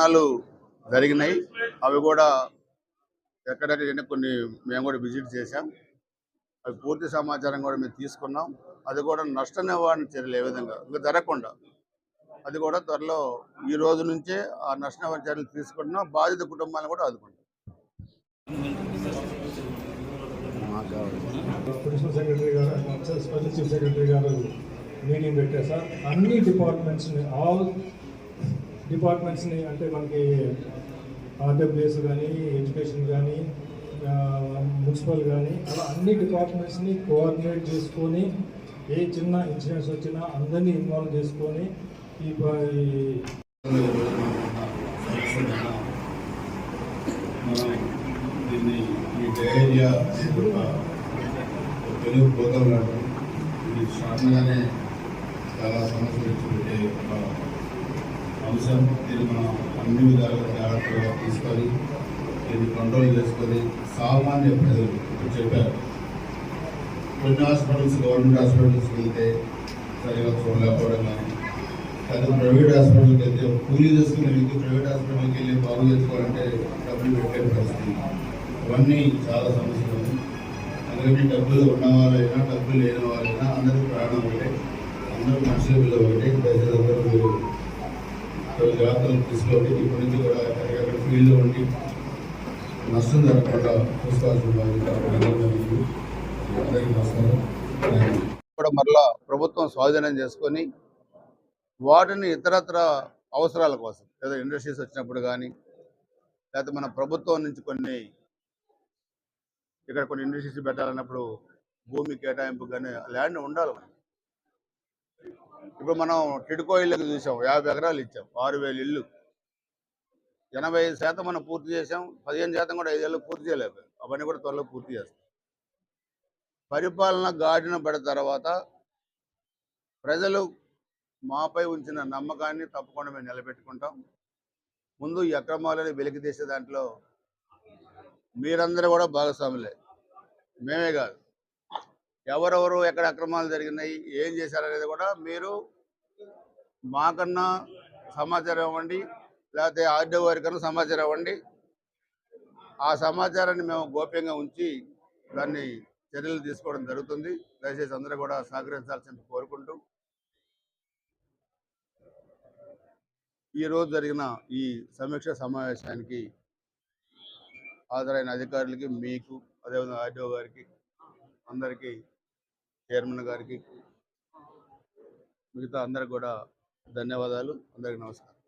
ప్రయత్నాలు జరిగినాయి. అవి కూడా ఎక్కడెక్కడ కొన్ని మేము కూడా విజిట్ చేశాం. అవి పూర్తి సమాచారం కూడా మేము తీసుకున్నాం. అది కూడా నష్ట నివారణ చర్యలు ఏ విధంగా? ఇంకా జరగకుండా. అది కూడా త్వరలో ఈ రోజు నుంచే ఆ నష్ట నివారణ చర్యలు తీసుకుంటున్నాం. బాధిత కుటుంబాలను కూడా ఆదుకుంటాం ప్రిన్సిపల్ సెక్రటరీ గారు స్పెషల్ చీఫ్ సెక్రటరీ గారు మీటింగ్ పెట్టారు సార్ అన్ని డిపార్ట్మెంట్స్ని ఆల్ డిపార్ట్మెంట్స్ని అంటే మనకి ఆర్డబ్ల్యూఎస్ కానీ ఎడ్యుకేషన్ కానీ మున్సిపల్ కానీ అలా అన్ని డిపార్ట్మెంట్స్ని కోఆర్డినేట్ చేసుకొని ఏ చిన్న ఇన్సిడెంట్స్ వచ్చినా అందరినీ ఇన్వాల్వ్ చేసుకొని ఈ దీన్ని ఈ డయేరియా తెలుగు పోతాం ఇది సడన్గానే చాలా సమస్యలు అంశం దీన్ని మనం అన్ని విధాలుగా జాగ్రత్తగా తీసుకొని దీన్ని కంట్రోల్ చేసుకొని సామాన్య ప్రజలు ఇప్పుడు చెప్పారు. కొన్ని హాస్పిటల్స్ గవర్నమెంట్ హాస్పిటల్స్కి వెళ్తే సరిగా చూడలేకపోవడం కానీ కానీ ప్రైవేట్ హాస్పిటల్కి వెళ్తే కూలీ చేసుకునే వ్యక్తి ప్రైవేట్ హాస్పిటల్కి వెళ్ళి బాగు చేసుకోవాలంటే డబ్బులు పెట్టే పరిస్థితి. ఇవన్నీ చాలా సమస్యలు. అందుకని డబ్బులు ఉన్నవారైనా డబ్బులు లేని వాళ్ళైనా అందరూ ప్రాణం ఒకటే అందరూ మనుషుల పిల్లలు ఒకటే ప్రజలందరూ అందరూ మీరు జాగ్రత్తలు తీసుకోండి ఇప్పటి నుంచి కూడా ఎక్కడికక్కడ ఫీల్డ్లో ఉండి నష్టం జరగకుండా చూసుకోవాల్సిన బాధ్యత అందరికీ నమస్కారం. కూడా మరలా ప్రభుత్వం స్వాధీనం చేసుకొని వాటిని ఇతరత్ర అవసరాల కోసం లేదా ఇండస్ట్రీస్ వచ్చినప్పుడు కానీ లేకపోతే మన ప్రభుత్వం నుంచి కొన్ని ఇక్కడ కొన్ని ఇండస్ట్రీస్ పెట్టాలన్నప్పుడు భూమి కేటాయింపు కానీ ల్యాండ్ ఉండాలి ఇప్పుడు మనం టిడ్కో ఇళ్ళకి చూసాం? యాభై ఎకరాలు ఇచ్చాం. ఆరు వేలు ఇల్లు. ఎనభై శాతం మనం పూర్తి చేసాం పదిహేను శాతం కూడా ఐదేళ్ళు పూర్తి చేయలేకపోయాం. అవన్నీ కూడా త్వరలో పూర్తి చేస్తాం. పరిపాలన గాడిన పడిన తర్వాత ప్రజలు మాపై ఉంచిన నమ్మకాన్ని తప్పకుండా మేము నిలబెట్టుకుంటాం. ముందు ఈ అక్రమాలని వెలికి తీసే దాంట్లో మీరందరూ కూడా భాగస్వాములే. మేమే కాదు. ఎవరెవరు ఎక్కడ అక్రమాలు జరిగినాయి ఏం చేశారనేది కూడా మీరు మాకన్నా సమాచారం ఇవ్వండి లేకపోతే ఆర్డీఓ వారికన్నా సమాచారం ఇవ్వండి. ఆ సమాచారాన్ని మేము గోప్యంగా ఉంచి దాన్ని చర్యలు తీసుకోవడం జరుగుతుంది. దయచేసి అందరూ కూడా సహకరించాల్సింది కోరుకుంటూ ఈ రోజు జరిగిన ఈ సమీక్ష సమావేశానికి హాజరైన అధికారులకి మీకు అదేవిధంగా ఆర్డీఓ గారికి అందరికీ చైర్మన్ గారికి మిగతా అందరికి కూడా ధన్యవాదాలు. అందరికీ నమస్కారం.